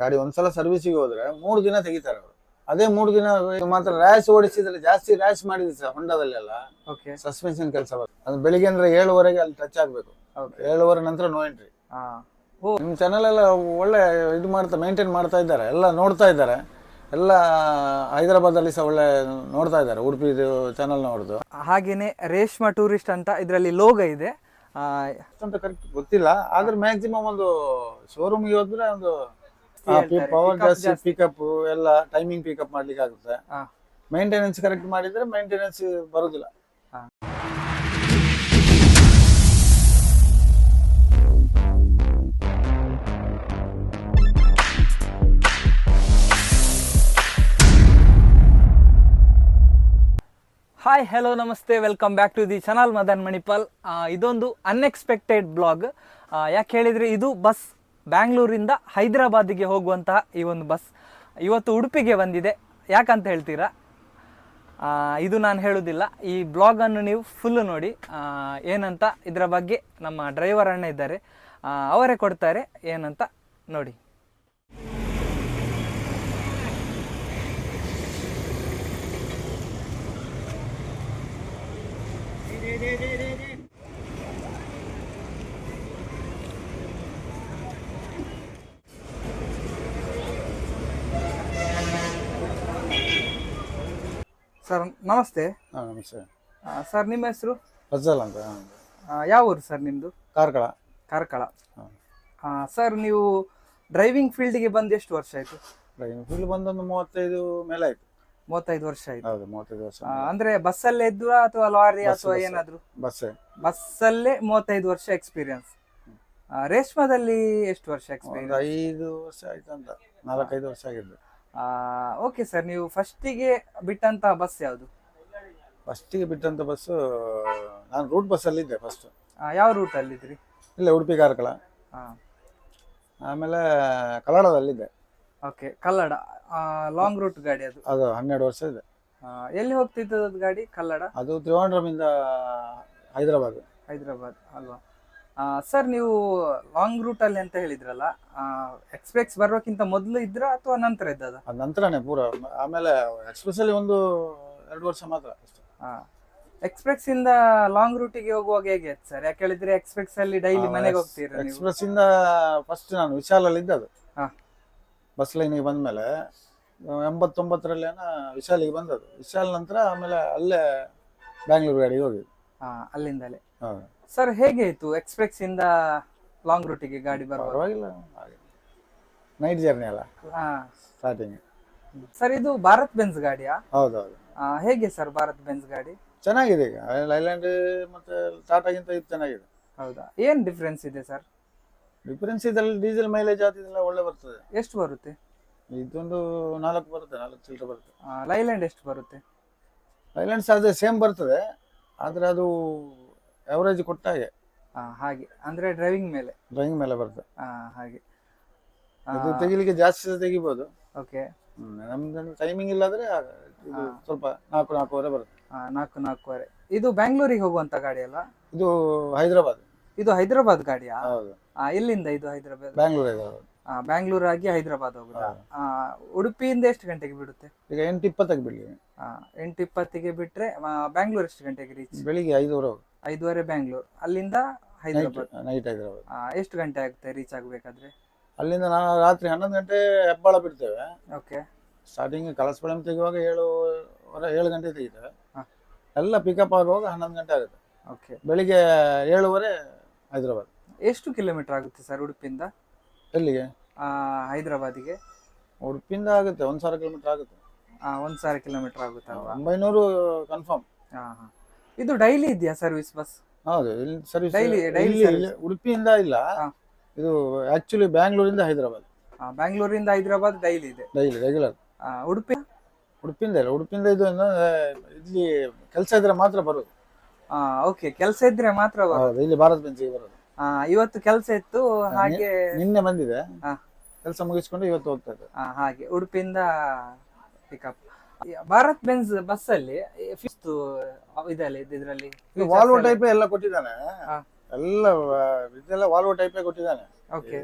ಗಾಡಿ ಒಂದ್ಸಲ ಸರ್ವಿಸಿಗೆ ಹೋದ್ರೆ ಮೂರು ದಿನ ತೆಗಿತಾರೆ ಅವರು. ಅದೇ ಮೂರು ದಿನ ಮಾತ್ರ ರ್ಯಾಶ್ ಓಡಿಸಿದ್ರೆ ಜಾಸ್ತಿ ರ್ಯಾಶ್ ಮಾಡಿದ್ರೆ ಸರ್ ಹೊಂಡದಲ್ಲೆಲ್ಲ ಓಕೆ ಸಸ್ಪೆನ್ಷನ್ ಕೆಲಸ ಬರುತ್ತೆ. ಅದು ಬೆಳಿಗ್ಗೆ ಅಂದ್ರೆ ಏಳುವರೆಗೆ ಅಲ್ಲಿ ಟಚ್ ಆಗ್ಬೇಕು. ಏಳುವರೆ ನಂತರ ನೋ ಎಂಟ್ರಿ ನಿಮ್ ನಿಮ್ಮ ಚಾನಲ್ ಎಲ್ಲ ಒಳ್ಳೆ ಇದು ಮಾಡ್ತಾ ಮೇಂಟೈನ್ ಮಾಡ್ತಾ ಇದ್ದಾರೆ. ಎಲ್ಲ ನೋಡ್ತಾ ಇದ್ದಾರೆ. ಎಲ್ಲ ಹೈದರಾಬಾದಲ್ಲಿ ಸಹ ಒಳ್ಳೆ ನೋಡ್ತಾ ಇದ್ದಾರೆ ಉಡುಪಿ ಚಾನಲ್ ನೋಡುದು. ಹಾಗೇನೆ ರೇಷ್ಮಾ ಟೂರಿಸ್ಟ್ ಅಂತ ಇದರಲ್ಲಿ ಲೋಗ ಇದೆ. ಅಂತ ಕರೆಕ್ಟ್ ಗೊತ್ತಿಲ್ಲ ಆದ್ರೆ ಮ್ಯಾಕ್ಸಿಮಮ್ ಒಂದು ಶೋರೂಮ್ಗೆ ಹೋದ್ರೆ ಒಂದು ಪವರ್ ಜಾಸ್ತಿ. ಪಿಕಪ್ ಎಲ್ಲ ಟೈಮಿಂಗ್ ಪಿಕಪ್ ಮಾಡ್ಲಿಕ್ಕೆ ಆಗುತ್ತೆ. ಹಾ ಮೇಂಟೆನೆನ್ಸ್ ಕರೆಕ್ಟ್ ಮಾಡಿದ್ರೆ ಮೇಂಟೆನೆನ್ಸ್ ಬರೋದಿಲ್ಲ. ಹಾಯ್ ಹಲೋ ನಮಸ್ತೆ. Welcome back to the channel Madan Manipal ಇದೊಂದು ಅನ್ಎಕ್ಸ್ಪೆಕ್ಟೆಡ್ ಬ್ಲಾಗ್ ಯಾಕೆ ಹೇಳಿದ್ರೆ ಇದು ಬಸ್ ಬ್ಯಾಂಗ್ಳೂರಿಂದ ಹೈದರಾಬಾದಿಗೆ ಹೋಗುವಂತಹ ಈ ಒಂದು ಬಸ್ ಇವತ್ತು ಉಡುಪಿಗೆ ಬಂದಿದೆ. ಯಾಕಂತ ಹೇಳ್ತೀರಾ? ಇದು ನಾನು ಹೇಳೋದಿಲ್ಲ. ಈ ಬ್ಲಾಗನ್ನು ನೀವು ಫುಲ್ಲು ನೋಡಿ. ಏನಂತ ಇದರ ಬಗ್ಗೆ ನಮ್ಮ ಡ್ರೈವರ್ ಅಣ್ಣ ಇದ್ದಾರೆ. ಅವರೇ ಕೊಡ್ತಾರೆ. ಏನಂತ ನೋಡಿ. ಸರ್ ನಮಸ್ತೆ. ಹಾಂ ನಮಸ್ತೆ. ಆ, ಸರ್ ನಿಮ್ಮ ಹೆಸರು? ಫಜಲ್ ಅಂತ. ಯಾವ ಊರು ಸರ್ ನಿಮ್ಮದು ಕಾರ್ಕಳ. ಕಾರ್ಕಳ. ಹಾ. ಆ, ಸರ್ ನೀವು ಡ್ರೈವಿಂಗ್ ಫೀಲ್ಡ್ಗೆ ಬಂದು ಎಷ್ಟು ವರ್ಷ ಆಯಿತು? ಡ್ರೈವಿಂಗ್ ಫೀಲ್ಡ್ ಬಂದೊಂದು ಮೂವತ್ತೈದು ಮೇಲೆ ಆಯ್ತು. ಮೂವತ್ತೈದು ವರ್ಷ ಆಯಿತು. ಹೌದು ಮೂವತ್ತೈದು ವರ್ಷ ಅಂದರೆ ಬಸ್ಸಲ್ಲೇ ಇದ್ವಾ ಅಥವಾ ಲಾರಿ ಬಸ್, ಅಥವಾ ಬಸ್. ಏನಾದ್ರು? ಬಸ್ಸೇ. ಬಸ್ಸಲ್ಲೇ ಮೂವತ್ತೈದು ವರ್ಷ ಎಕ್ಸ್ಪೀರಿಯನ್ಸ್ ರೇಷ್ಮದಲ್ಲಿ ಎಷ್ಟು ವರ್ಷ ಒಂದು ಎಕ್ಸ್ಪೀರಿಯನ್ಸ್ ಐದು ವರ್ಷ ಆಯ್ತು ಅಂತ. ನಾಲ್ಕೈದು ವರ್ಷ ಆಗಿದ್ದು. ಓಕೆ ಸರ್ ನೀವು ಫಸ್ಟಿಗೆ ಬಿಟ್ಟಂತ ಬಸ್ ಯಾವುದು? ಫಸ್ಟಿಗೆ ಬಿಟ್ಟಂತ ಬಸ್ಸು ನಾನು ರೂಟ್ ಬಸ್ಸಲ್ಲಿ ಇದ್ದೆ ಫಸ್ಟ್ ಯಾವ ರೂಟ್ ಅಲ್ಲಿದ್ರಿ ಇಲ್ಲ ಉಡುಪಿ ಕಾರ್ಕಳ. ಆಮೇಲೆ ಕನ್ನಡದಲ್ಲಿದ್ದೆ ಓಕೆ ಕಲ್ಲಡ ಲಾಂಗ್ ರೂಟ್ ಗಾಡಿ ಅದು. ಅದು ಹನ್ನೆರಡು ವರ್ಷ ಇದೆ. ಆ, ಎಲ್ಲಿ ಹೋಗ್ತಿದ್ದದ್ದು ಅದು ಗಾಡಿ ಕಲ್ಲಡ ಅದು ತ್ರಿವಾಂಡ್ರಮಿಂದ ಹೈದರಾಬಾದ್. ಹೈದರಾಬಾದ್ ಅಲ್ವಾ? ಸರ್ ನೀವು ಲಾಂಗ್ ರೂಟ್ ಅಲ್ಲಿ ಅಂತ ಹೇಳಿದ್ರಲ್ಲ ಎಕ್ಸ್ಪ್ರೆಸ್ ಬರೋಕ್ಕಿಂತ ಮೊದಲು ಇದ್ರ ಅಥವಾ ನಂತರ ಇದ್ದದ? ಅದ ನಂತರನೇ ಪೂರ. ಆಮೇಲೆ ಎಕ್ಸ್ಪ್ರೆಸ್ ಅಲ್ಲಿ ಒಂದು ಎರಡು ವರ್ಷ ಮಾತ್ರ ಅಷ್ಟೇ. ಎಕ್ಸ್ಪ್ರೆಸ್ ಇಂದ ಲಾಂಗ್ ರೂಟಿಗೆ ಹೋಗುವಾಗ ಹೇಗೆ ಆಯ್ತು ಸರ್? ಯಾಕೆ ಹೇಳಿದ್ರೆ ಎಕ್ಸ್ಪ್ರೆಸ್ ಅಲ್ಲಿ ಡೈಲಿ ಮನೆಗೆ ಹೋಗ್ತೀರಾ ಎಕ್ಸ್ಪ್ರೆಸ್ ಇಂದ ಫಸ್ಟ್ ನಾನು ವಿಶಾಲಲ್ಲಿ ಇದ್ದದು ಇದ್ದದ್ದು ಬಸ್ ಲೈನಿಗೆ ಬಂದ್ಮೇಲೆ ಎಂಬತ್ತೊಂಬತ್ತರಲ್ಲಿ ವಿಶಾಲಿಗೆ ಬಂದದ್ದು. ವಿಶಾಲ್ ನಂತರ ಆಮೇಲೆ ಅಲ್ಲೇ ಬ್ಯಾಂಗ್ಳೂರು ಗಾಡಿಗೆ ಹೋಗಿದ್ದು. ಅಲ್ಲಿಂದಲೇ. ಸರ್ ಹೇಗೆ ಇತ್ತು ಎಕ್ಸ್ಪ್ರೆಸ್ ಇಂದ ಲಾಂಗ್ ರೂಟಿಗೆ ಗಾಡಿ ಬರುವಾಗ ಪರವಾಗಿಲ್ಲ. ನೈಟ್ ಜರ್ನಿ ಅಲ್ಲ. ಹಾ. ಸ್ಟಾರ್ಟಿಂಗ್ ಸರ್ ಇದು ಭಾರತ್ ಬೆನ್ಸ್ ಗಾಡಿಯಾ? ಹೌದೌದು. ಆ, ಹೇಗೆ ಸರ್ ಭಾರತ್ ಬೆನ್ಸ್ ಗಾಡಿ? ಚೆನ್ನಾಗಿದೆ ಈಗ. ಲೈಲ್ಯಾಂಡ್ ಮತ್ತೆ ಟಾಟಾಗಿಂತ ಇದು ಚೆನ್ನಾಗಿದೆ. ಹೌದಾ? ಏನು ಡಿಫ್ರೆನ್ಸ್ ಇದೆ ಸರ್ ಡಿಫರೆನ್ಸ್ ಇದರಲ್ಲಿ ಡೀಸೆಲ್ ಮೈಲೇಜ್ ಆದಿದೆಲ್ಲ ಒಳ್ಳೆ ಬರ್ತದೆ. ಎಷ್ಟು ಬರುತ್ತೆ? ಇದೊಂದು ನಾಲ್ಕು ಬರುತ್ತೆ ನಾಲ್ಕು ಚಿಲ್ಲರೆ ಬರುತ್ತೆ. ಲೈಲ್ಯಾಂಡ್ ಎಷ್ಟು ಬರುತ್ತೆ? ಲೈಲ್ಯಾಂಡ್ಸ್ ಅದೇ ಸೇಮ್ ಬರ್ತದೆ. ಆದರೆ ಅದು ಅವರೇಜ್ ಕೊಟ್ಟಾಗೆ ಆ, ಹಾಗೆ. ಅಂದ್ರೆ ಡ್ರೈವಿಂಗ್ ಮೇಲೆ. ಡ್ರೈವಿಂಗ್ ಮೇಲೆ ಬರ್ತದೆ. ಆ, ಹಾಗೆ. ಇದು ತೆಗಿಲಿಕ್ಕೆ ಜಾಸ್ತಿ ಸಹ ತೆಗಿಬೋದು. ಓಕೆ ಹ್ಮ್, ನಮ್ದು ಟೈಮಿಂಗ್ ಇಲ್ಲಾದ್ರೆ ಇದು ಸ್ವಲ್ಪ ನಾಲ್ಕು ನಾಲ್ಕೂವರೆ ಬರುತ್ತೆ. ನಾಲ್ಕು ನಾಲ್ಕೂವರೆ. ಇದು ಬ್ಯಾಂಗ್ಳೂರಿಗೆ ಹೋಗುವಂತ ಗಾಡಿ ಅಲ್ಲ ಇದು ಹೈದರಾಬಾದ್. ಇದು ಹೈದರಾಬಾದ್ ಗಾಡಿಯಾ? ಹೌದು. ಆ, ಎಲ್ಲಿಂದ ಇದು ಹೈದರಾಬಾದ್? ಬ್ಯಾಂಗ್ಳೂರ್ ಹೈದರಾಬಾದ್ ಆ, ಬ್ಯಾಂಗ್ಳೂರ್ ಆಗಿ ಹೈದರಾಬಾದ್ ಹೋಗುದಾ. ಆ, ಉಡುಪಿಯಿಂದ ಎಷ್ಟು ಗಂಟೆಗೆ ಬಿಡುತ್ತೆ? ಈಗ ಎಂಟು ಇಪ್ಪತ್ತಕ್ಕೆ ಬಿಡ್ಲಿ ಆ, ಎಂಟು ಇಪ್ಪತ್ತಿಗೆ ಬಿಟ್ರೆ ಆ, ಬ್ಯಾಂಗ್ಳೂರ್ ಎಷ್ಟು ಗಂಟೆಗೆ ರೀಚ್ ಬೆಳಿಗ್ಗೆ ಐದೂವರೆ ಹೋಗಿ ಐದುವರೆ ಬ್ಯಾಂಗ್ಳೂರ್. ಅಲ್ಲಿಂದ ಹೈದರಾಬಾದ್. ನೈಟ್ ಹೈದರಾಬಾದ್. ಆ, ಎಷ್ಟು ಗಂಟೆ ಆಗುತ್ತೆ ರೀಚ್ ಆಗಬೇಕಾದ್ರೆ? ಅಲ್ಲಿಂದ ನಾವು ರಾತ್ರಿ ಹನ್ನೊಂದು ಗಂಟೆ ಹೆಬ್ಬಾಳ ಬಿಡ್ತೇವೆ. ಓಕೆ ಸ್ಟಾರ್ಟಿಂಗ್ ಕಲಸ್ಪಳಂ ತೆಗೆಯುವಾಗ ಏಳುವರೆ ಏಳು ಗಂಟೆ ತೆಗಿತೇವೆ. ಹಾ. ಎಲ್ಲ ಪಿಕಪ್ ಆಗುವಾಗ ಹನ್ನೊಂದು ಗಂಟೆ ಆಗುತ್ತೆ. ಓಕೆ ಬೆಳಿಗ್ಗೆ ಏಳುವರೆ ಹೈದರಾಬಾದ್. ಎಷ್ಟು ಕಿಲೋಮೀಟರ್ ಆಗುತ್ತೆ ಸರ್ ಉಡುಪಿಯಿಂದ? ಎಲ್ಲಿಗೆ? ಆ, ಹೈದರಾಬಾದಿಗೆ. ಉಡುಪಿಯಿಂದ ಆಗುತ್ತೆ ಒಂದು ಸಾವಿರ ಕಿಲೋಮೀಟರ್ ಆಗುತ್ತೆ. ಆ, ಒಂದ್ ಸಾವಿರ ಕಿಲೋಮೀಟರ್ ಆಗುತ್ತೆ ಒಂಬೈನೂರು ಕನ್ಫರ್ಮ್ ಹಾಂ ಹಾ. ಇದು ಡೈಲಿ ಇದೆಯಾ ಸರ್ವಿಸ್ ಬಸ್? ಹೌದು ಇಲ್ಲಿ ಸರ್ವಿಸ್ ಡೈಲಿ ಡೈಲಿ service. ಉಡುಪಿಯಿಂದ ಇಲ್ಲ. ಹಾ. ಇದು ಆಕ್ಚುಲಿ ಬ್ಯಾಂಗ್ಳೂರಿಂದ ಹೈದರಾಬಾದ್. ಬ್ಯಾಂಗ್ಳೂರಿಂದ ಹೈದರಾಬಾದ್ ಡೈಲಿ ಇದೆ. ಡೈಲಿ ರೆಗ್ಯುಲರ್ ಆ, ಉಡುಪಿ? ಉಡುಪಿಯಿಂದ ಇಲ್ಲ ಉಡುಪಿಯಿಂದ ಇದು ಇಲ್ಲಿ ಕೆಲಸ ಇದ್ರೆ ಮಾತ್ರ ಬರೋದು. ಓಕೆ ಕೆಲಸ ಇದ್ರೆ ಮಾತ್ರ ಬರೋದು. ಹೌದು ಇಲ್ಲಿ ಭಾರತ್ ಬೆಂಚಿಗೆ ಬರೋದು. ಆ, ಇವತ್ತು ಕೆಲಸ ಇತ್ತು ಹಾಗೆ ನಿನ್ನೆ ಬಂದಿದೆ. ಹಾ. ಕೆಲಸ ಮುಗಿಸ್ಕೊಂಡು ಇವತ್ತು ಹೋಗ್ತಾ ಆ, ಹಾಗೆ ಉಡುಪಿಯಿಂದ ಪಿಕಪ್ ಭಾರತ್ ಬೆನ್ಸ್ ಬಸ್ ಅಲ್ಲಿ ಫಿಫ್ತ್ ಇದರಲ್ಲಿ ಇದು ವಾಲ್ವೋ ಟೈಪ್ ಎಲ್ಲ? ಕೊಟ್ಟಿದ್ದಾನೆ. ಎಲ್ಲ ಇದೆಲ್ಲ ವಾಲ್ವೋ ಟೈಪೇ ಕೊಟ್ಟಿದ್ದಾನೆ. ಓಕೆ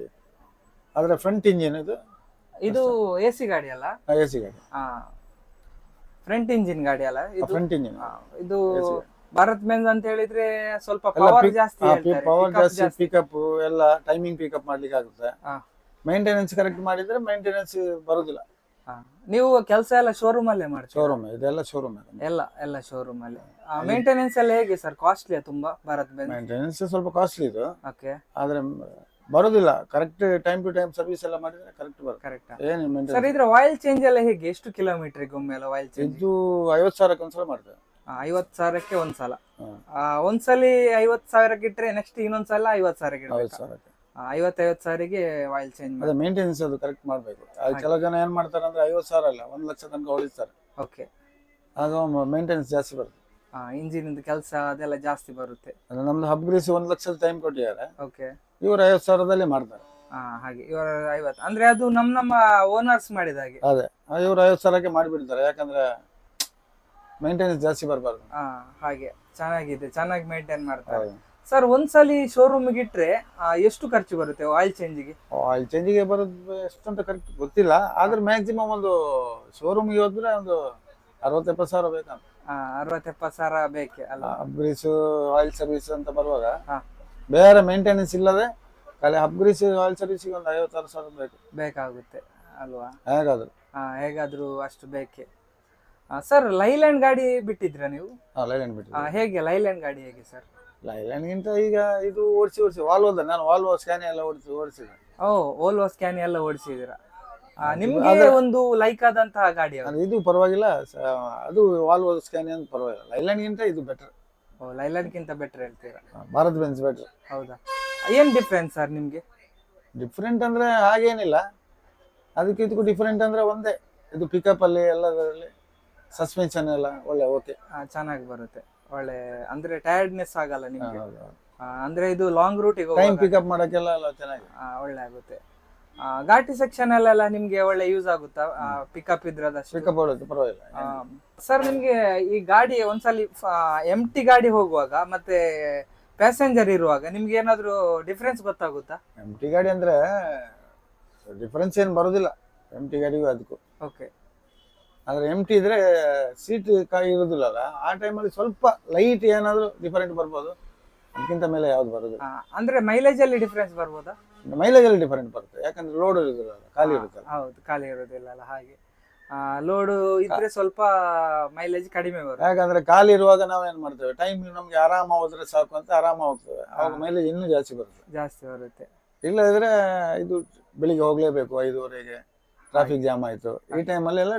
ಅದರ ಫ್ರಂಟ್ ಇಂಜಿನ್ ಇದು? ಇದು ಎ ಸಿ ಗಾಡಿ ಅಲ್ಲ? ಎ ಸಿ ಗಾಡಿ. ಫ್ರಂಟ್ ಇಂಜಿನ್ ಗಾಡಿ ಅಲ್ಲ? ಇದು ಫ್ರಂಟ್ ಇಂಜಿನ್ ಇದು ಭಾರತ್ ಮೆನ್ಸ್ ಅಂತ ಹೇಳಿದ್ರೆ ಸ್ವಲ್ಪ ಪವರ್ ಜಾಸ್ತಿ ಪವರ್ ಜಾಸ್ತಿ ಪಿಕಪ್ ಎಲ್ಲ ಟೈಮಿಂಗ್ ಪಿಕಪ್ ಮಾಡ್ಲಿಕ್ಕೆ ಆಗುತ್ತೆ. ಮೇಂಟೆನೆನ್ಸ್ ಕರೆಕ್ಟ್ ಮಾಡಿದ್ರೆ ಮೇಂಟೆನೆನ್ಸ್ ಬರುದಿಲ್ಲ. ನೀವು ಕೆಲಸ ಎಲ್ಲ ಶೋರೂಮ್ ಅಲ್ಲೇ ಮಾಡ್ತೀರಾ? ಶೋರೂಮ್ ಇದೆಲ್ಲ ಶೋರೂಮ್ ಎಲ್ಲ ಎಲ್ಲ ಶೋರೂಮ್ ಅಲ್ಲಿ. ಮೇಂಟೆನೆನ್ಸ್ ಎಲ್ಲ ಹೇಗೆ ಸರ್ ಕಾಸ್ಟ್ಲಿಯಾ ತುಂಬಾ ಭಾರತ್ ಬೆಂಜ್ ಮೇಂಟೆನೆನ್ಸ್ ಸ್ವಲ್ಪ ಕಾಸ್ಟ್ಲಿ ಇದು. ಓಕೆ ಆದ್ರೆ ಬರೋದಿಲ್ಲ. Correct time to time service ಎಲ್ಲ ಮಾಡಿದ್ರೆ ಕರೆಕ್ಟ್ ಬರುತ್ತೆ. ಕರೆಕ್ಟ್ ಏನು ಸರ್ ಇದ್ರ ಆಯಿಲ್ ಚೇಂಜ್ ಎಲ್ಲ ಹೇಗೆ? ಎಷ್ಟು ಕಿಲೋಮೀಟರ್ ಒಮ್ಮೆ ಎಲ್ಲ ಆಯಿಲ್ ಚೇಂಜ್ ಇದು ಐವತ್ತು ಸಾವಿರಕ್ಕೆ ಒಂದ್ಸಲ ಮಾಡ್ತೇವೆ. ಐವತ್ ಸಾವಿರಕ್ಕೆ ಒಂದ್ಸಲ. ಆ, ಒಂದ್ಸಲಿ ಐವತ್ ಸಾವಿರಕ್ಕೆ ಇಟ್ರೆ ನೆಕ್ಸ್ಟ್ ಇನ್ನೊಂದ್ಸಲ ಐವತ್ ಸಾವಿರಕ್ಕೆ ಐವತ್ತು ಇಡ್ಬೇಕಾ ಸಾವಿರಕ್ಕೆ. ಐವತ್ ಸಾವಿರಿಗೆ ಆಯಿಲ್ ಚೇಂಜ್ ಅದೇ ಮೇಂಟೆನೆನ್ಸ್ ಅದು ಕರೆಕ್ಟ್ ಮಾಡಬೇಕು. ಕೆಲವು ಜನ ಏನು ಮಾಡ್ತಾರೆ ಅಂದರೆ ಐವತ್ತು ಸಾವಿರ ಅಲ್ಲ ಒಂದು ಲಕ್ಷ ತನಕ ಹೊಳಿಸ್ತಾರೆ ಓಕೆ. ಆಗ ಮೇಂಟೆನೆನ್ಸ್ ಜಾಸ್ತಿ ಬರುತ್ತೆ. ಇಂಜಿನ್ ಕೆಲಸ ಅದೆಲ್ಲ ಜಾಸ್ತಿ ಬರುತ್ತೆ. ನಮ್ದು ಹಬ್ ಗ್ರೀಸ್ ಒಂದು ಲಕ್ಷದ ಟೈಮ್ ಕೊಟ್ಟಿದ್ದಾರೆ. ಓಕೆ. ಇವರು ಐವತ್ತು ಸಾವಿರದಲ್ಲಿ ಮಾಡ್ತಾರೆ. ಹಾ ಹಾಗೆ. ಇವರ ಐವತ್ ಅಂದ್ರೆ ಅದು ನಮ್ಮ ನಮ್ಮ ಓನರ್ಸ್ ಮಾಡಿದ ಹಾಗೆ. ಅದೇ. ಇವರು ಐವತ್ತು ಸಾವಿರಕ್ಕೆ ಮಾಡಿಬಿಡ್ತಾರೆ. ಯಾಕಂದ್ರೆ ಮೇಂಟೆನೆನ್ಸ್ ಜಾಸ್ತಿ ಬರಬಾರ್ದು. ಹಾ ಹಾಗೆ. ಚೆನ್ನಾಗಿದೆ. ಚೆನ್ನಾಗಿ ಮೇಂಟೈನ್ ಮಾಡ್ತಾರೆ. ಸರ್ ಒಂದ್ಸಲಿ ಶೋರೂಮ್ ಇಟ್ರೆ ಇಟ್ಟರೆ ಎಷ್ಟು ಖರ್ಚು ಬರುತ್ತೆ ಆಯಿಲ್ ಚೇಂಜಿಗೆ ಆಯಿಲ್ ಚೇಂಜಿಗೆ ಬರೋದು ಎಷ್ಟು ಅಂತ ಕರೆಕ್ಟ್ ಗೊತ್ತಿಲ್ಲ. ಆದ್ರೆ ಮ್ಯಾಕ್ಸಿಮಮ್ ಒಂದು ಶೋರೂಮ್ಗೆ ಹೋದ್ರೆ ಒಂದು ಅರವತ್ತು ಎಪ್ಪತ್ತು ಸಾವಿರ ಬೇಕಂತ ಅರವತ್ ಎಪ್ಪತ್ ಸಾವಿರ ಬೇಕೆ ಅಲ್ಲ? ಅಪ್ಗ್ರೀಸ್ ಆಯಿಲ್ ಸರ್ವಿಸ್ ಅಂತ ಬರುವಾಗ ಹಾ. ಬೇರೆ ಮೇಂಟೆನೆನ್ಸ್ ಇಲ್ಲದೆ ಖಾಲಿ ಅಬ್ಗ್ರೀಸ್ ಆಯಿಲ್ ಸರ್ವಿಸ್ಗೆ ಒಂದು ಐವತ್ತಾರು ಸಾವಿರ ಬೇಕು. ಬೇಕಾಗುತ್ತೆ ಅಲ್ವಾ? ಹೇಗಾದ್ರು? ಹಾ ಹೇಗಾದರೂ ಅಷ್ಟು ಬೇಕೆ. ಸರ್ ಲೈಲ್ಯಾಂಡ್ ಗಾಡಿ ಬಿಟ್ಟಿದ್ರಾ ನೀವು? ಲೈಲ್ಯಾಂಡ್ ಬಿಟ್ಟು ಹೇಗೆ ಲೈಲ್ಯಾಂಡ್ ಗಾಡಿ ಹೇಗೆ ಸರ್? ಲೈಲ್ಯಾಂಡ್ಗಿಂತ ಈಗ ಇದು ಓಡಿಸಿ ಓಡಿಸಿ ವಾಲ್ವೋದ ನಾನು ವಾಲ್ವೋ ಸ್ಕ್ಯಾನ್ ಎಲ್ಲ ಓಡಿಸಿ ಓಡಿಸಿದ ಓ ಓಲ್ವಾ ಸ್ಕ್ಯಾನ್ ಎಲ್ಲ ಓಡಿಸಿದಿರ? ನಿಮ್ಗೆ ಒಂದು ಲೈಕ್ ಆದಂತಹ ಗಾಡಿ ಯಾವ್ದು? ಇದು ಪರವಾಗಿಲ್ಲ ಸ- ಅದು ವಾಲ್ವೋ ಸ್ಕ್ಯಾನ್ ಅಂತ ಪರವಾಗಿಲ್ಲ. ಲೈಲ್ಯಾಂಡ್ಗಿಂತ ಇದು ಬೆಟರ್ ಓ ಲೈಲ್ಯಾಂಡ್ಗಿಂತ ಬೆಟರ್ ಹೇಳ್ತೀರಾ? ಭಾರತ್ ಬೆನ್ಸ್ ಬೆಟರ್ ಹೌದಾ? ಏನ್ ಡಿಫ್ರೆನ್ಸ್ ಸರ್ ನಿಮ್ಗೆ? ಡಿಫ್ರೆಂಟ್ ಅಂದ್ರೆ ಹಾಗೇನಿಲ್ಲ. ಅದಕ್ಕೆ ಇದಕ್ಕೂ ಡಿಫ್ರೆಂಟ್ ಅಂದ್ರೆ ಒಂದೇ. ಇದು ಪಿಕಪ್ ಅಲ್ಲಿ ಎಲ್ಲದರಲ್ಲಿ ಸಸ್ಪೆನ್ಷನ್ ಎಲ್ಲ ಒಳ್ಳೆ ಓಕೆ ಚೆನ್ನಾಗಿ ಬರುತ್ತೆ. ಒಳ್ಳೆ ಅಂದ್ರೆ ಟಯರ್ಡ್ನೆಸ್ ಆಗಲ್ಲ ನಿಮ್ಗೆ. ಆ, ಅಂದ್ರೆ ಇದು ಲಾಂಗ್ ರೂಟಿಗೆ ಟೈಮ್ ಪಿಕಪ್ ಮಾಡಕ್ಕೆಲ್ಲ ಎಲ್ಲ ಚೆನ್ನಾಗಿ ಒಳ್ಳೆ ಆಗುತ್ತೆ. ಆ, ಘಾಟಿ ಸೆಕ್ಷನ್ ಅಲ್ಲೆಲ್ಲ ನಿಮ್ಗೆ ಒಳ್ಳೆ ಯೂಸ್ ಆಗುತ್ತಾ? ಪಿಕಪ್ ಇದ್ರದಷ್ಟು? ಪಿಕಪ್ ಪರವಾಗಿಲ್ಲ. ಸರ್ ನಿಮ್ಗೆ ಈ ಗಾಡಿ ಒಂದ್ಸಲಿ ಎಂಟಿ ಗಾಡಿ ಹೋಗುವಾಗ ಮತ್ತೆ ಪ್ಯಾಸೆಂಜರ್ ಇರುವಾಗ ನಿಮ್ಗೆ ಏನಾದ್ರು ಡಿಫ್ರೆನ್ಸ್ ಗೊತ್ತಾಗುತ್ತಾ? ಎಂ ಟಿ ಗಾಡಿ ಅಂದ್ರೆ ಡಿಫ್ರೆನ್ಸ್ ಏನು ಬರೋದಿಲ್ಲ. ಎಂ ಟಿ ಗಾಡಿಗೂ ಅದಕ್ಕೂ. ಓಕೆ ಆದ್ರೆ ಎಂ ಟಿ ಇದ್ರೆ ಸೀಟ್ ಕಾಯಿ ಇರೋದಿಲ್ಲಲ್ಲ ಆ ಟೈಮಲ್ಲಿ ಸ್ವಲ್ಪ ಲೈಟ್ ಏನಾದರೂ ಡಿಫರೆಂಟ್ ಬರ್ಬೋದು. ಅದಕ್ಕಿಂತ ಮೇಲೆ ಯಾವ್ದು ಬರೋದು ಅಂದ್ರೆ ಮೈಲೇಜ್ ಅಲ್ಲಿ ಡಿಫರೆನ್ಸ್ ಬರ್ಬೋದಾ? ಮೈಲೇಜ್ ಅಲ್ಲಿ ಡಿಫರೆಂಟ್ ಬರುತ್ತೆ. ಯಾಕಂದ್ರೆ ಲೋಡ್ ಇರೋದಿಲ್ಲ ಖಾಲಿ ಇರುತ್ತಲ್ಲ. ಹೌದು ಖಾಲಿ ಇರೋದಿಲ್ಲ ಅಲ್ಲ ಹಾಗೆ. ಲೋಡು ಇದ್ರೆ ಸ್ವಲ್ಪ ಮೈಲೇಜ್ ಕಡಿಮೆ ಬರುತ್ತೆ. ಯಾಕಂದ್ರೆ ಖಾಲಿ ಇರುವಾಗ ನಾವು ಏನ್ ಮಾಡ್ತೇವೆ ಟೈಮ್ ನಮ್ಗೆ ಆರಾಮ ಹೋದ್ರೆ ಸಾಕು ಅಂತ ಆರಾಮ ಹೋಗ್ತದೆ ಅವಾಗ ಮೈಲೇಜ್ ಇನ್ನೂ ಜಾಸ್ತಿ ಬರುತ್ತೆ. ಜಾಸ್ತಿ ಬರುತ್ತೆ. ಇಲ್ಲದ್ರೆ ಇದು ಬೆಳಿಗ್ಗೆ ಹೋಗ್ಲೇಬೇಕು ಐದುವರೆಗೆ. ಟ್ರಾಫಿಕ್ ಜಾಮ್ ಆಯ್ತು. ಈ ಟೈಮಲ್ಲಿ ಎಲ್ಲ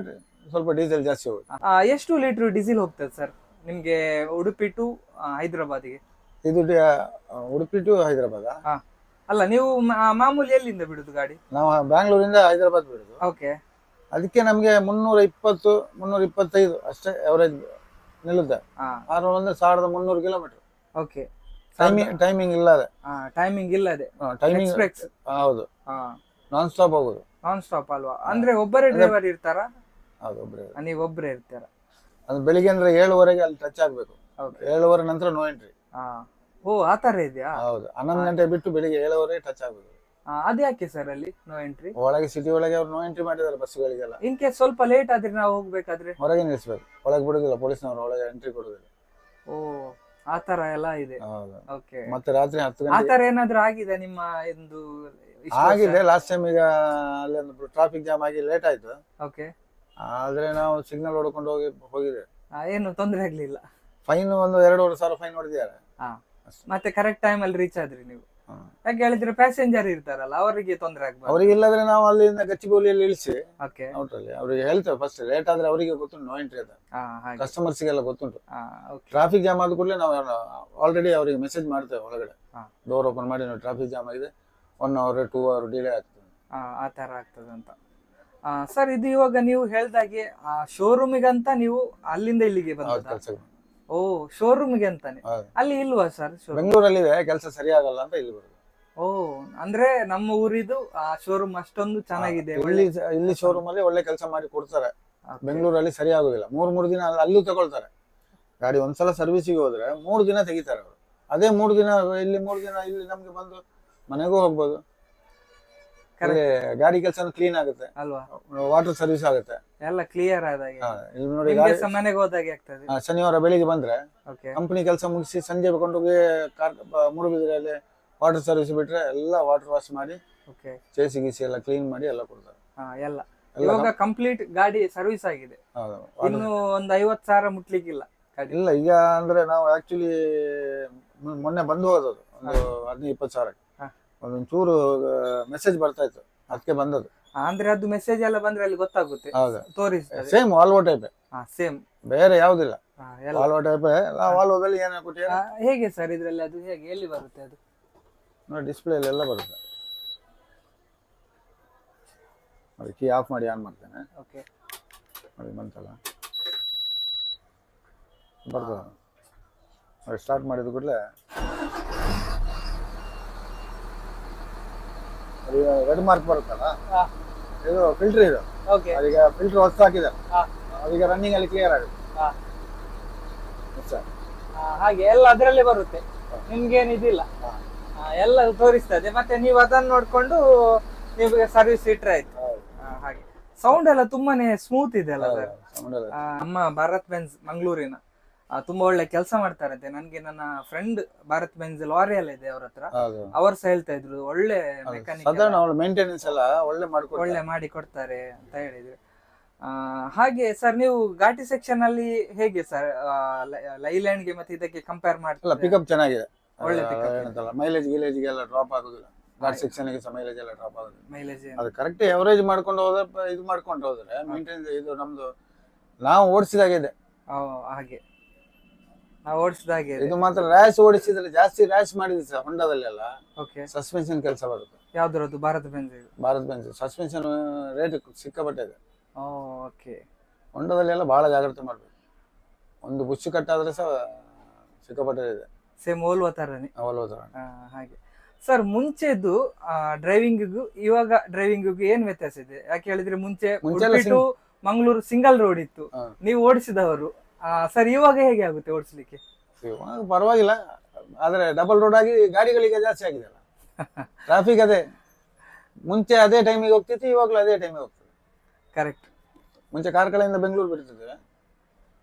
ಸ್ವಲ್ಪ ಡೀಸೆಲ್ ಜಾಸ್ತಿ ಹೋಗುತ್ತೆ. ಆ, ಎಷ್ಟು ಲೀಟರ್ ಡೀಸೆಲ್ ಹೋಗ್ತದೆ ಸರ್ ನಿಮ್ಗೆ ಉಡುಪಿ ಟು ಹೈದರಾಬಾದಿಗೆ? ಇದು ಡಿ- ಉಡುಪಿ ಟು ಹೈದರಾಬಾದ. ಹಾ. ಅಲ್ಲ ನೀವು ಮಾ- ಮಾಮೂಲಿ ಎಲ್ಲಿಂದ ಬಿಡುದು ಗಾಡಿ? ನಾವು ಬ್ಯಾಂಗ್ಳೂರಿಂದ ಹೈದರಾಬಾದ್ ಬಿಡುದು. ಓಕೆ. ಅದಕ್ಕೆ ನಮಗೆ ಮುನ್ನೂರ ಇಪ್ಪತ್ತು ಮುನ್ನೂರ ಇಪ್ಪತ್ತೈದು ಅಷ್ಟೇ ಅವರೇಜ್ ನಿಲ್ಲುತ್ತೆ. ಹಾ. ಆರು ಅಂದ್ರೆ ಸಾವಿರದ ಮುನ್ನೂರು ಕಿಲೋಮೀಟರ್ ಓಕೆ. ಟೈಮಿಂಗ್ ಟೈಮಿಂಗ್ ಇಲ್ಲದೆ ಟೈಮಿಂಗ್ ಇಲ್ಲದೆ ಟೈಮಿಂಗ್ ಎಕ್ಸ್ಪ್ರೆಸ್ ಹೌದು. ನಾನ್ ಸ್ಟಾಪ್ ಹೋಗುದು. ನಾನ್ ಸ್ಟಾಪ್ ಅಲ್ವಾ? ಅಂದ್ರೆ ಒಬ್ಬರೇ ಡ್ರೈವರ್ ಇರ್ತಾರ? ಹೌದು ಒಬ್ಬರೇ ನೀವು ಒಬ್ರೇ ಇರ್ತೀರ. ಅದು ಬೆಳಿಗ್ಗೆ ಅಂದ್ರೆ ಏಳುವರೆಗೆ ಅಲ್ಲಿ ಟಚ್ ಆಗ್ಬೇಕು. ಹೌದು. ಏಳುವರೆ ನಂತರ ನೋ ಎಂಟ್ರಿ ಹಾ ಓ ಆ ತರ ಇದೆಯಾ? ಹೌದು. ಹನ್ನೊಂದು ಗಂಟೆ ಬಿಟ್ಟು ಬೆಳಿಗ್ಗೆ ಏಳುವರೆಗೆ ಟಚ್ ಆಗಬೇಕು. ಆ, ಅದ್ಯಾಕೆ ಸರ್ ಅಲ್ಲಿ ನೋ ಎಂಟ್ರಿ ಒಳಗೆ ಸಿಟಿ ಒಳಗೆ ಅವ್ರು ನೋ ಎಂಟ್ರಿ ಮಾಡಿದ್ದಾರೆ ಬಸ್ಗಳಿಗೆಲ್ಲ ಇನ್ ಕೇಸ್ ಸ್ವಲ್ಪ ಲೇಟ್ ಆದ್ರೆ ನಾವು ಹೋಗ್ಬೇಕಾದ್ರೆ? ಹೊರಗೆ ನಿಲ್ಲಿಸ್ಬೇಕು. ಒಳಗೆ ಬಿಡುದಿಲ್ಲ ಪೊಲೀಸ್ನವರು ಒಳಗೆ ಎಂಟ್ರಿ ಕೊಡುದಿಲ್ಲ. ಓ ಆ ತರ ಎಲ್ಲ ಇದೆ. ಹೌದು. ಓಕೆ ಮತ್ತೆ ರಾತ್ರಿ ಹತ್ತು ಆ ಗಂಟೆ ತರ ಏನಾದ್ರು ಆಗಿದೆ ನಿಮ್ಮ ಒಂದು ಆಗಿದೆ ಲಾಸ್ಟ್ ಟೈಮ್ ಈಗ ಅಲ್ಲಿ ಒಂದು ಟ್ರಾಫಿಕ್ ಜಾಮ್ ಆಗಿ ಲೇಟ್ ಆಯ್ತು. ಓಕೆ ಆದ್ರೆ ನಾವು ಸಿಗ್ನಲ್ ಹೊಡ್ಕೊಂಡು ಹೋಗಿ ಹೋಗಿದೆ. ಏನು ತೊಂದರೆ ಆಗ್ಲಿಲ್ಲ. ಫೈನ್ ಒಂದು ಎರಡೂವರೆ ಸಾವಿರ ಫೈನ್ ಹೊಡೆದಿದ್ದಾರೆ. ಹಾ ಮತ್ತೆ ಕರೆಕ್ಟ್ ಟೈಮ್ ಅಲ್ಲಿ ರೀಚ್ ಆದ್ರಿ ನೀವು. ಯಾಕೆ ಹೇಳಿದ್ರೆ ಪ್ಯಾಸೆಂಜರ್ ಇರ್ತಾರಲ್ಲ ಅವರಿಗೆ ತೊಂದರೆ ಆಗ್ಬಾರ್ದು. ಅವರಿಗೆ ಇಲ್ಲದ್ರೆ ನಾವು ಅಲ್ಲಿಂದ ಗಚ್ಚಿಬೋಲಿಯಲ್ಲಿ ಇಳಿಸಿ ಓಕೆ ಅವರಿಗೆ ಹೇಳ್ತೇವೆ ಫಸ್ಟ್ ಲೇಟ್ ಆದ್ರೆ ಅವರಿಗೆ ಗೊತ್ತುಂಟು ನೋ ಎಂಟ್ರಿ ಅಂತ ಹಾ ಹಾಗೆ. ಕಸ್ಟಮರ್ಸ್ಗೆಲ್ಲ ಗೊತ್ತುಂಟು. ಹಾ ಓಕೆ ಟ್ರಾಫಿಕ್ ಜಾಮ್ ಆದ ಕೂಡಲೇ ನಾವು ಆಲ್ರೆಡಿ ಅವರಿಗೆ ಮೆಸೇಜ್ ಮಾಡ್ತೇವೆ ಒಳಗಡೆ. ಹಾ. ಡೋರ್ ಓಪನ್ ಮಾಡಿ ನಾವು ಟ್ರಾಫಿಕ್ ಜಾಮ್ ಆಗಿದೆ. One hour two hour delay ಆಗ್ತದೆ. ಆ ಆ ತರ ಆಗ್ತದಂತ. ಸರ್ ಇದು ಇವಾಗ ನೀವು ಹೇಳ್ದಾಗೆ ಶೋರೂಮಿಗಂತ ನೀವು ಅಲ್ಲಿಂದ ಇಲ್ಲಿಗೆ ಬಂದ. ಓ ಶೋರೂಮಿಗೆ ಅಂತಾನೆ ಅಲ್ಲಿ ಇಲ್ವಾ ಸರ್ ಬೆಂಗಳೂರಲ್ಲಿ ಇದೆ ಕೆಲಸ ಸರಿಯಾಗಲ್ಲ ಅಂತ ಇಲ್ಲಿ ಬರುದು. ಓ ಅಂದ್ರೆ ನಮ್ಮ ಊರಿದು ಆ ಶೋರೂಮ್ ಅಷ್ಟೊಂದು ಚೆನ್ನಾಗಿದೆ. ಒಳ್ಳೆ ಇಲ್ಲಿ ಇಲ್ಲಿ ಶೋರೂಮ್ ಅಲ್ಲಿ ಒಳ್ಳೆ ಕೆಲಸ ಮಾಡಿ ಕೊಡ್ತಾರೆ. ಬೆಂಗಳೂರಲ್ಲಿ ಸರಿ ಆಗುದಿಲ್ಲ ಮೂರ್ ಮೂರು ದಿನ ಅಲ್ಲೂ ತಗೊಳ್ತಾರೆ. ಗಾಡಿ ಒಂದ್ಸಲ ಸರ್ವಿಸಿಗೆ ಹೋದ್ರೆ ಮೂರು ದಿನ ತೆಗಿತಾರೆ ಅವರು. ಅದೇ ಮೂರು ದಿನ ಇಲ್ಲಿ ಮೂರು ದಿನ ಇಲ್ಲಿ ನಮ್ಗೆ ಬಂದು ಮನೆಗೂ ಹೋಗ್ಬೋದು. ಗಾಡಿ ಕೆಲಸ ಕ್ಲೀನ್ ಆಗುತ್ತೆ. ಅಲ್ವಾ? ವಾಟರ್ ಸರ್ವಿಸ್ ಆಗುತ್ತೆ. ಎಲ್ಲ ಕ್ಲಿಯರ್ ಆದಾಗೆ. ಇಲ್ಲಿ ನೋಡಿ ಗಾಡಿ ಮನೆಗೆ ಹೋದಾಗೆ ಆಗ್ತದೆ. ಶನಿವಾರ ಬೆಳಿಗ್ಗೆ ಬಂದ್ರೆ ಕಂಪನಿ ಕೆಲಸ ಮುಗಿಸಿ ಸಂಜೆ ಕೊಂಡೋಗಿ ಕಾರ್ ವಾಟರ್ ಸರ್ವಿಸ್ ಬಿಟ್ರೆ ಎಲ್ಲ ವಾಟರ್ ವಾಶ್ ಮಾಡಿ ಓಕೆ ಚೇಸಿ ಗೀಸಿ ಎಲ್ಲ ಕ್ಲೀನ್ ಮಾಡಿ ಎಲ್ಲ ಕೊಡ್ತಾರೆ. ಹಾ ಎಲ್ಲ. ಇವಾಗ ಕಂಪ್ಲೀಟ್ ಗಾಡಿ ಸರ್ವಿಸ್ ಆಗಿದೆ. ಇನ್ನು ಒಂದು ಐವತ್ ಸಾವಿರ ಮುಟ್ಲಿಕ್ಕಿಲ್ಲ ಇಲ್ಲ ಈಗ ಅಂದ್ರೆ ನಾವು ಆಕ್ಚುಲಿ ಮೊನ್ನೆ ಬಂದು ಹೋದದು ಒಂದು ಹದಿನೈದು ಇಪ್ಪತ್ತು ಸಾವಿರ ಹಾ. ಒಂದೊಂದು ಚೂರು ಮೆಸೇಜ್ ಬರ್ತಾ ಇತ್ತು. ಅದಕ್ಕೆ ಬಂದದ್ದು. ಅಂದ್ರೆ ಅದು ಮೆಸೇಜ್ ಎಲ್ಲ ಬಂದ್ರೆ ಅಲ್ಲಿ ಗೊತ್ತಾಗುತ್ತೆ. ಹೌದು. ತೋರಿಸ್ತದೆ. ಸೇಮ್ ವಾಲ್ವೋ ಟೈಪ್ ಸೇಮ್ ಬೇರೆ ಯಾವುದಿಲ್ಲ. ವಾಲ್ವೋ ಟೈಪ್ ವಾಲ್ವೋದಲ್ಲಿ ಏನ ಆ, ಹೇಗೆ ಸರ್ ಇದ್ರಲ್ಲಿ ಅದು ಹೇಗೆ? ಎಲ್ಲಿ ಬರುತ್ತೆ ಅದು? ನೋಡಿ ಡಿಸ್ಪ್ಲೇ ಎಲ್ಲ ಬರುತ್ತೆ. ನೋಡಿ ಕೀ ಆಫ್ ಮಾಡಿ ಆನ್ ಮಾಡ್ತೇನೆ. ಓಕೆ ನೋಡಿ ಬಂತಲ್ಲ. ಬರ್ತದೆ. ನೋಡಿ ಸ್ಟಾರ್ಟ್ ಮಾಡಿದ ಕೂಡಲೇ ರೆಡ್ ಮಾರ್ಕ್ ಬರುತ್ತಲ್ಲ? ಇದು ಫಿಲ್ಟರ್ ಇದು. ಓಕೆ ಅದೀಗ ಫಿಲ್ಟರ್ ಹೊಸ ಹಾಕಿದ್ದಾರೆ ಅದೀಗ ರನ್ನಿಂಗ್ ಅಲ್ಲಿ ಕ್ಲಿಯರ್ ಆಗುತ್ತೆ ಅಷ್ಟೇ. ಹಾಗೆ ಎಲ್ಲ ಅದರಲ್ಲೇ ಬರುತ್ತೆ. ನಿಮ್ಗೇನು ಇದಿಲ್ಲ. ಎಲ್ಲ ತೋರಿಸ್ತದೆ. ಮತ್ತೆ ನೀವು ಅದನ್ನ ನೋಡ್ಕೊಂಡು ನಿಮಗೆ ಸರ್ವಿಸ್ ಇಟ್ರೆ ಆಯ್ತು. ಹಾಗೆ. ಸೌಂಡ್ ಎಲ್ಲ ತುಂಬಾನೇ ಸ್ಮೂತ್ ಇದೆ ಅಲ್ಲ ಸರ್. ನಮ್ಮ ಭಾರತ್ ಬೆನ್ಸ್ ಮಂಗಳೂರಿನ. ತುಂಬಾ ಒಳ್ಳೆ ಕೆಲಸ ಮಾಡ್ತಾರಂತೆ ನನ್ಗೆ ನನ್ನ ಫ್ರೆಂಡ್ ಭಾರತ್ ಬೆಂಜ್ ಲಾರಿಯಲ್ ಇದೆ ಅವ್ರ ಹತ್ರ. ಹೌದು. ಅವರು ಸಹ ಹೇಳ್ತಾ ಇದ್ರು ಒಳ್ಳೆ ಮೆಕ್ಯಾನಿಕ್ ಸಾಧಾರಣ ಮೇಂಟೆನೆನ್ಸ್ ಎಲ್ಲ ಒಳ್ಳೆ ಒಳ್ಳೆ ಮಾಡಿ ಕೊಡ್ತಾರೆ ಅಂತ ಹೇಳಿದ್ರು. ಆ, ಹಾಗೆ ಸರ್ ನೀವು ಘಾಟಿ ಸೆಕ್ಷನ್ ಅಲ್ಲಿ ಹೇಗೆ ಸರ್ ಲೈಲ್ಯಾಂಡ್ಗೆ ಮತ್ತೆ ಇದಕ್ಕೆ ಕಂಪೇರ್ ಅಲ್ಲ ಮಾಡ್ತೀರಾ ಪಿಕಪ್ ಚೆನ್ನಾಗಿದೆ. ಒಳ್ಳೆ ಆ, pickup. ಇದೆ. ಏನಂತಲ್ಲ ಮೈಲೇಜ್ ಗಿಲೇಜ್ ಎಲ್ಲ ಡ್ರಾಪ್ ಆಗೋದಿಲ್ಲ ಗಾಡಿ ಸೆಕ್ಷನ್ಗೆ ಮೈಲೇಜ್ ಎಲ್ಲ ಡ್ರಾಪ್ ಆಗೋದಿಲ್ಲ. ಮೈಲೇಜ್ ಅದು ಕರೆಕ್ಟ್ ಎವರೇಜ್ ಮಾಡ್ಕೊಂಡು ಹೋದ್ರೆ ಪ- ಇದು ಮಾಡ್ಕೊಂಡು ಹೋದ್ರೆ ಮೇಂಟೆನೆನ್ಸ್ ಇದು ನಮ್ದು ನಾವು ಓಡಿಸಿದಾಗಿದೆ ಹಾಗೆ. ನಾವು ಓಡಿಸಿದಾಗೆ ಇದು. ಮಾತ್ರ ರ್ಯಾಶ್ ಓಡಿಸಿದ್ರೆ ಜಾಸ್ತಿ ರ್ಯಾಶ್ ಮಾಡಿದ್ರೆ ಸರ್ ಹೊಂಡದಲ್ಲೆಲ್ಲ. ಓಕೆ ಸಸ್ಪೆನ್ಷನ್ ಕೆಲಸ ಬರುತ್ತೆ. ಯಾವ್ದ್ರದ್ದು? ಭಾರತ್ ಬೆಂಜ್ ಇದು. ಭಾರತ್ ಬೆಂಚ್ ಸಸ್ಪೆನ್ಷನ್ ರೇಟ್ ಸಿಕ್ಕಾಪಟ್ಟೆ ಇದೆ. ಓಕೆ ಹೊಂಡದಲ್ಲೆಲ್ಲ ಬಹಳ ಜಾಗ್ರತೆ ಮಾಡಬೇಕು. ಒಂದು ಬುಚ್ಚು ಕಟ್ಟಾದ್ರೆ ಸಹ ಸಿಕ್ಕಾಪಟ್ಟೆ ಇದೆ. ಸೇಮ್ ಓಲ್ವ ತರನೇ. ಅವಲ್ವ ತರ ಆ, ಹಾಗೆ. ಸರ್ ಮುಂಚೆದು ಡ್ರೈವಿಂಗಿಗೂ ಇವಾಗ ಡ್ರೈವಿಂಗಿಗೂ ಏನ್ ವ್ಯತ್ಯಾಸ ಇದೆ? ಯಾಕೆ ಹೇಳಿದ್ರೆ ಮುಂಚೆ ಮುಂಚೆ ಎಲ್ಲ ಉಡುಪಿ ಮಂಗಳೂರು ಸಿಂಗಲ್ ರೋಡ್ ಇತ್ತು. ಹಾ. ನೀವು ಓಡಿಸಿದವರು. ಸರ್ ಇವಾಗ ಹೇಗೆ ಆಗುತ್ತೆ ಓಡಿಸ್ಲಿಕ್ಕೆ? ಇವಾಗ ಪರವಾಗಿಲ್ಲ. ಆದ್ರೆ ಡಬಲ್ ರೋಡ್ ಆಗಿ ಗಾಡಿಗಳಿಗೆ ಜಾಸ್ತಿ ಆಗಿದೆ ಅಲ್ಲ. ಟ್ರಾಫಿಕ್ ಅದೇ. ಮುಂಚೆ ಅದೇ ಟೈಮಿಗೆ ಹೋಗ್ತಿತ್ತು ಇವಾಗಲೂ ಅದೇ ಟೈಮಿಗೆ ಹೋಗ್ತದೆ. ಕರೆಕ್ಟ್ ಮುಂಚೆ ಕಾರ್ಕಳೆಯಿಂದ ಬೆಂಗಳೂರು ಬಿಡ್ತಿದ್ದೇವೆ.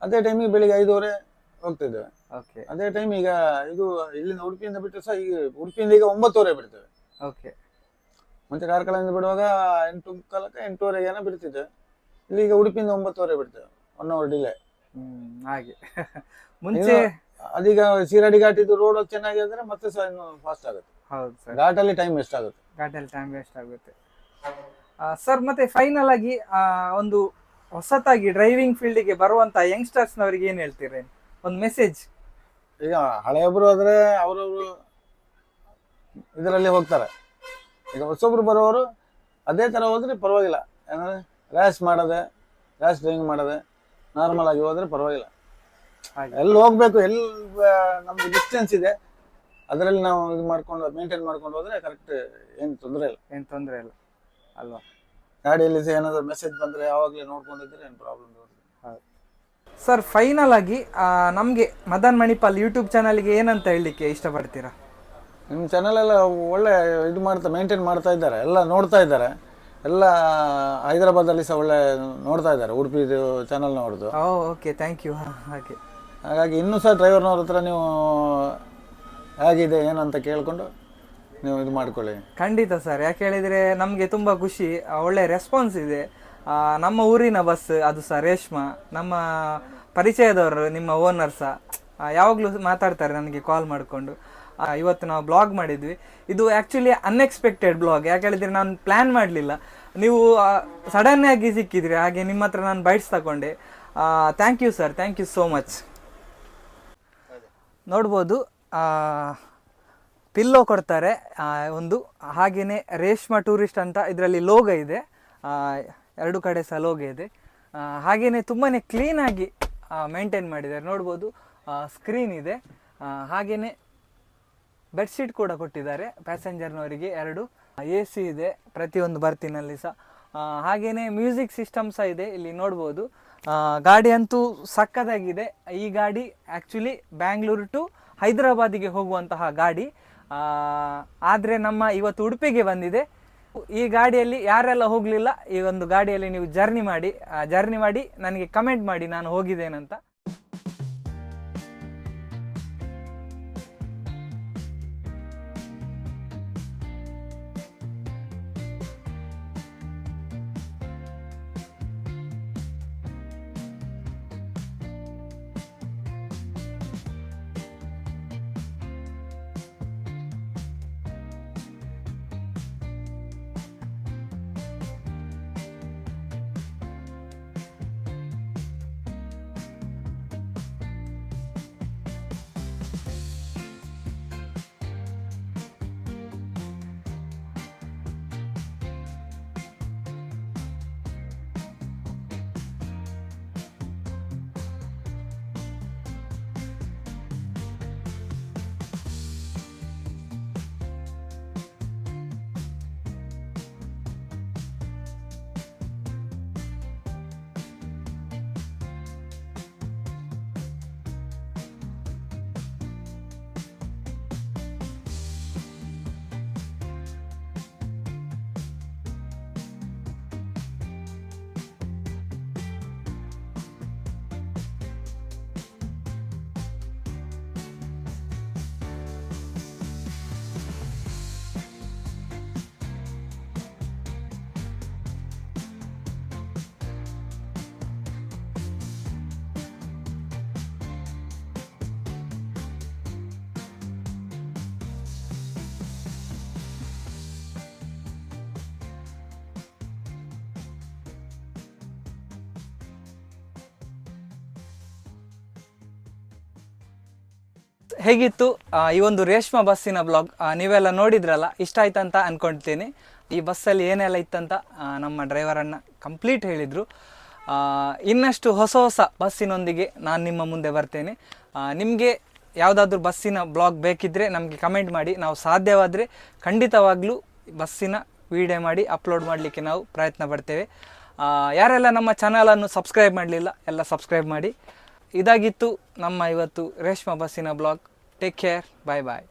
ಅದೇ ಟೈಮಿಗೆ ಬೆಳಿಗ್ಗೆ ಐದೂವರೆ ಹೋಗ್ತಿದ್ದೇವೆ. ಓಕೆ ಅದೇ ಟೈಮ್ ಈಗ ಇದು ಇಲ್ಲಿಂದ ಉಡುಪಿಯಿಂದ ಬಿಟ್ಟರೆ ಸಹ ಈಗ ಉಡುಪಿಯಿಂದ ಈಗ ಒಂಬತ್ತುವರೆ ಬಿಡ್ತೇವೆ. ಓಕೆ ಮುಂಚೆ ಕಾರ್ಕಳದಿಂದ ಬಿಡುವಾಗ ಎಂಟು ಕಾಲಕ್ಕೆ ಎಂಟೂವರೆಗೆ ಏನೋ ಬಿಡ್ತಿದ್ದೆ ಇಲ್ಲಿ ಈಗ ಉಡುಪಿಯಿಂದ ಒಂಬತ್ತುವರೆ ಬಿಡ್ತೇವೆ. ಒನ್ ಅವರ್ ಡಿಲೇ ಹ್ಮ್ ಹಾಗೆ. ಮುಂಚೆ ಅದೀಗ ಶಿರಾಡಿ ಘಾಟಿದು ರೋಡ್ ಚೆನ್ನಾಗಿದ್ರೆ ಮತ್ತೆ ಸಹ ಇನ್ನು ಫಾಸ್ಟ್ ಆಗುತ್ತೆ. ಹೌದು ಸರ್. ಘಾಟಲ್ಲಿ ಟೈಮ್ ವೇಸ್ಟ್ ಆಗುತ್ತೆ. ಘಾಟಲ್ಲಿ ಟೈಮ್ ವೇಸ್ಟ್ ಆಗುತ್ತೆ. ಸರ್ ಮತ್ತೆ ಫೈನಲ್ ಆಗಿ ಆ, ಒಂದು ಹೊಸತಾಗಿ ಡ್ರೈವಿಂಗ್ ಫೀಲ್ಡಿಗೆ ಬರುವಂತ ಯಂಗ್ಸ್ಟರ್ಸ್ನವರಿಗೆ ಏನ್ ಹೇಳ್ತೀರಿ? ಒಂದು ಮೆಸೇಜ್ ಈಗ ಹಳೆಯೊಬ್ರು ಆದ್ರೆ ಅವರವರು ಇದರಲ್ಲಿ ಹೋಗ್ತಾರೆ. ಈಗ ಹೊಸೊಬ್ರು ಬರೋರು ಅದೇ ತರ ಹೋದ್ರೆ ಪರವಾಗಿಲ್ಲ. ಏನಂದ್ರೆ ರ್ಯಾಶ್ ಮಾಡದೆ ರ್ಯಾಶ್ ಡ್ರೈವಿಂಗ್ ಮಾಡದೆ ನಾರ್ಮಲ್ ಆಗಿ ಹೋದ್ರೆ ಪರವಾಗಿಲ್ಲ. ಎಲ್ಲಿ ಹೋಗ್ಬೇಕು ಎಲ್ಲಿ ನಮ್ಗೆ ಡಿಸ್ಟೆನ್ಸ್ ಇದೆ ಅದರಲ್ಲಿ ನಾವು ಇದು ಮಾಡ್ಕೊಂಡು ಮೇಂಟೈನ್ ಮಾಡ್ಕೊಂಡು ಹೋದ್ರೆ ಕರೆಕ್ಟ್ ಏನು ತೊಂದರೆ ಇಲ್ಲ. ಏನು ತೊಂದರೆ ಇಲ್ಲ. ಅಲ್ವಾ? ಗಾಡಿಯಲ್ಲಿ ಏನಾದರೂ ಮೆಸೇಜ್ ಬಂದ್ರೆ ಯಾವಾಗಲೇ ನೋಡ್ಕೊಂಡಿದ್ರೆ ಏನು ಪ್ರಾಬ್ಲಮ್ ಸರ್ ಫೈನಲ್ ಆಗಿ ನಮಗೆ ಮದನ್ ಮಣಿಪಾಲ್ ಯೂಟ್ಯೂಬ್ ಚಾನಲ್ಗೆ ಏನಂತ ಹೇಳಲಿಕ್ಕೆ ಇಷ್ಟಪಡ್ತೀರಾ? ನಿಮ್ಮ ಚಾನಲ್ ಎಲ್ಲ ಒಳ್ಳೆ ಇದು ಮಾಡ್ತಾ ಮೇಂಟೈನ್ ಮಾಡ್ತಾ ಇದ್ದಾರೆ ಎಲ್ಲ ನೋಡ್ತಾ ಇದ್ದಾರೆ. ಎಲ್ಲ ಹೈದರಾಬಾದಲ್ಲಿ ಸಹ ಒಳ್ಳೆ ನೋಡ್ತಾ ಇದ್ದಾರೆ ಉಡುಪಿದು ಚಾನಲ್ ನೋಡುದು ಓ ಓಕೆ ಥ್ಯಾಂಕ್ ಯು ಹಾಗೆ. ಹಾಗಾಗಿ ಇನ್ನೂ ಸಹ ಡ್ರೈವರ್ನವ್ರ ಹತ್ರ ನೀವು ಹೇಗಿದೆ ಏನಂತ ಕೇಳಿಕೊಂಡು ನೀವು ಇದು ಮಾಡ್ಕೊಳ್ಳಿ. ಖಂಡಿತ ಸರ್ ಯಾಕೆ ಹೇಳಿದರೆ ನಮಗೆ ತುಂಬ ಖುಷಿ ಆ, ಒಳ್ಳೆ ರೆಸ್ಪಾನ್ಸ್ ಇದೆ. ಆ, ನಮ್ಮ ಊರಿನ ಬಸ್ ಅದು ಸಹ ರೇಷ್ಮಾ. ನಮ್ಮ ಪರಿಚಯದವರು ನಿಮ್ಮ ಓನರ್ ಸಹ ಯಾವಾಗಲೂ ಮಾತಾಡ್ತಾರೆ ನನಗೆ ಕಾಲ್ ಮಾಡಿಕೊಂಡು. ಇವತ್ತು ನಾವು ಬ್ಲಾಗ್ ಮಾಡಿದ್ವಿ. ಇದು ಆ್ಯಕ್ಚುಲಿ ಅನ್ಎಕ್ಸ್ಪೆಕ್ಟೆಡ್ ಬ್ಲಾಗ್ ಯಾಕೆ ಹೇಳಿದರೆ ನಾನು ಪ್ಲ್ಯಾನ್ ಮಾಡಲಿಲ್ಲ. ನೀವು ಸಡನ್ ಆಗಿ ಸಿಕ್ಕಿದ್ರಿ ಹಾಗೆ ನಿಮ್ಮ ಹತ್ರ ನಾನು ಬೈಟ್ಸ್ ತಗೊಂಡೆ. Thank you sir thank you so much ನೋಡ್ಬೋದು ಪಿಲ್ಲೋ ಕೊಡ್ತಾರೆ ಒಂದು ಹಾಗೆಯೇ ರೇಷ್ಮಾ ಟೂರಿಸ್ಟ್ ಅಂತ ಇದರಲ್ಲಿ ಲೋಗ ಇದೆ. ಎರಡು ಕಡೆ ಸಹ ಲೋಗ ಇದೆ. ಹಾಗೆಯೇ ತುಂಬಾ ಕ್ಲೀನಾಗಿ ಮೇಂಟೈನ್ ಮಾಡಿದ್ದಾರೆ. ನೋಡ್ಬೋದು ಸ್ಕ್ರೀನ್ ಇದೆ. ಹಾಗೆಯೇ ಬೆಡ್ಶೀಟ್ ಕೂಡ ಕೊಟ್ಟಿದ್ದಾರೆ. ಪ್ಯಾಸೆಂಜರ್ನವರಿಗೆ ಎರಡು. ಎ ಸಿ ಇದೆ ಪ್ರತಿಯೊಂದು ಬರ್ತಿನಲ್ಲಿ ಸಹ. ಹಾಗೆಯೇ ಮ್ಯೂಸಿಕ್ ಸಿಸ್ಟಮ್ ಸಹ ಇದೆ ಇಲ್ಲಿ ನೋಡ್ಬೋದು. ಗಾಡಿ ಅಂತೂ ಸಕ್ಕದಾಗಿದೆ ಈ ಗಾಡಿ ಆ್ಯಕ್ಚುಲಿ ಬ್ಯಾಂಗ್ಳೂರು ಟು ಹೈದರಾಬಾದಿಗೆ ಹೋಗುವಂತಹ ಗಾಡಿ. ಆದರೆ ನಮ್ಮ ಇವತ್ತು ಉಡುಪಿಗೆ ಬಂದಿದೆ. ಈ ಗಾಡಿಯಲ್ಲಿ ಯಾರೆಲ್ಲ ಹೋಗಲಿಲ್ಲ, ಈ ಒಂದು ಗಾಡಿಯಲ್ಲಿ ನೀವು ಜರ್ನಿ ಮಾಡಿ ಜರ್ನಿ ಮಾಡಿ ನನಗೆ ಕಮೆಂಟ್ ಮಾಡಿ, ನಾನು ಹೋಗಿದ್ದೇನಂತ. ಹೇಗಿತ್ತು ಈ ಒಂದು ರೇಷ್ಮಾ ಬಸ್ಸಿನ ಬ್ಲಾಗ್ ನೀವೆಲ್ಲ ನೋಡಿದ್ರಲ್ಲ, ಇಷ್ಟ ಆಯ್ತಂತ ಅನ್ಕೊಳ್ತೀನಿ ಈ ಬಸ್ಸಲ್ಲಿ ಏನೆಲ್ಲ ಇತ್ತಂತ ನಮ್ಮ ಡ್ರೈವರ್ ಅಣ್ಣ ಕಂಪ್ಲೀಟ್ ಹೇಳಿದರು. ಇನ್ನಷ್ಟು ಹೊಸ ಹೊಸ ಬಸ್ಸಿನೊಂದಿಗೆ ನಾನು ನಿಮ್ಮ ಮುಂದೆ ಬರ್ತೇನೆ. ನಿಮಗೆ ಯಾವುದಾದ್ರೂ ಬಸ್ಸಿನ ಬ್ಲಾಗ್ ಬೇಕಿದ್ದರೆ ನಮಗೆ ಕಮೆಂಟ್ ಮಾಡಿ. ನಾವು ಸಾಧ್ಯವಾದರೆ ಖಂಡಿತವಾಗಲೂ ಬಸ್ಸಿನ ವಿಡಿಯೋ ಮಾಡಿ ಅಪ್ಲೋಡ್ ಮಾಡಲಿಕ್ಕೆ ನಾವು ಪ್ರಯತ್ನ ಪಡ್ತೇವೆ. ಯಾರೆಲ್ಲ ನಮ್ಮ ಚಾನಲನ್ನು ಸಬ್ಸ್ಕ್ರೈಬ್ ಮಾಡಲಿಲ್ಲ, ಎಲ್ಲ ಸಬ್ಸ್ಕ್ರೈಬ್ ಮಾಡಿ. ಇದಾಗಿತ್ತು ನಮ್ಮ ಇವತ್ತು ರೇಷ್ಮಾ ಬಸ್ಸಿನ blog. Take care bye bye